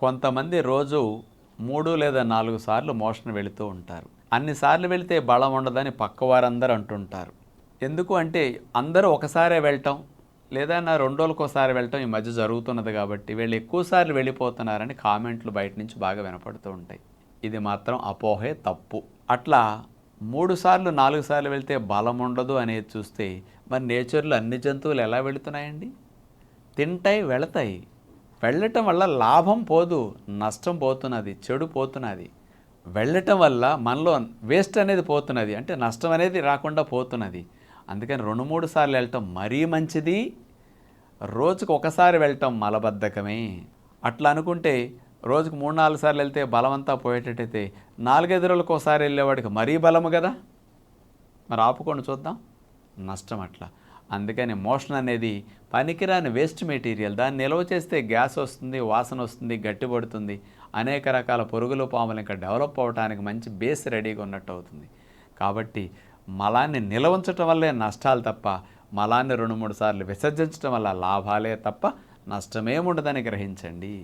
కొంతమంది రోజు మూడు లేదా నాలుగు సార్లు మోషన్ వెళుతూ ఉంటారు. అన్నిసార్లు వెళితే బలం ఉండదని పక్క వారందరూ అంటుంటారు. ఎందుకు అంటే అందరూ ఒకసారే వెళ్ళటం లేదా నా రెండు రోజులకోసారి వెళ్ళటం ఈ మధ్య జరుగుతున్నది కాబట్టి వీళ్ళు ఎక్కువసార్లు వెళ్ళిపోతున్నారని కామెంట్లు బయట నుంచి బాగా వినపడుతూ ఉంటాయి. ఇది మాత్రం అపోహే తప్పు. అట్లా మూడు సార్లు నాలుగు సార్లు వెళ్తే బలం ఉండదు అనేది చూస్తే మరి నేచర్లో అన్ని జంతువులు ఎలా వెళుతున్నాయండి? తింటాయి వెళతాయి. వెళ్ళటం వల్ల లాభం పోదు నష్టం పోతున్నది చెడు పోతున్నది. వెళ్ళటం వల్ల మనలో వేస్ట్ అనేది పోతున్నది. అంటే నష్టం అనేది రాకుండా పోతున్నది. అందుకని రెండు మూడు సార్లు వెళ్ళటం మరీ మంచిది. రోజుకు ఒకసారి వెళ్ళటం మలబద్ధకమే. అట్లా అనుకుంటే రోజుకు మూడు నాలుగు సార్లు వెళ్తే బలమంతా పోయేటట్టయితే నాలుగైదు రోజులకు ఒకసారి వెళ్ళేవాడికి మరీ బలము కదా? మరి ఆపుకొని చూద్దాం. నష్టం అట్లా. అందుకని మోషన్ అనేది పనికిరాని వేస్ట్ మెటీరియల్. దాన్ని నిల్వ చేస్తే గ్యాస్ వస్తుంది వాసన వస్తుంది గట్టిపడుతుంది అనేక రకాల పురుగులు పాములు ఇంకా డెవలప్ అవ్వడానికి మంచి బేస్ రెడీగా ఉన్నట్టు అవుతుంది. కాబట్టి మలాన్ని నిల్వ ఉంచటం వల్లే నష్టాలు తప్ప మలాన్ని రెండు మూడు సార్లు విసర్జించడం వల్ల లాభాలే తప్ప నష్టమేముండదని గ్రహించండి.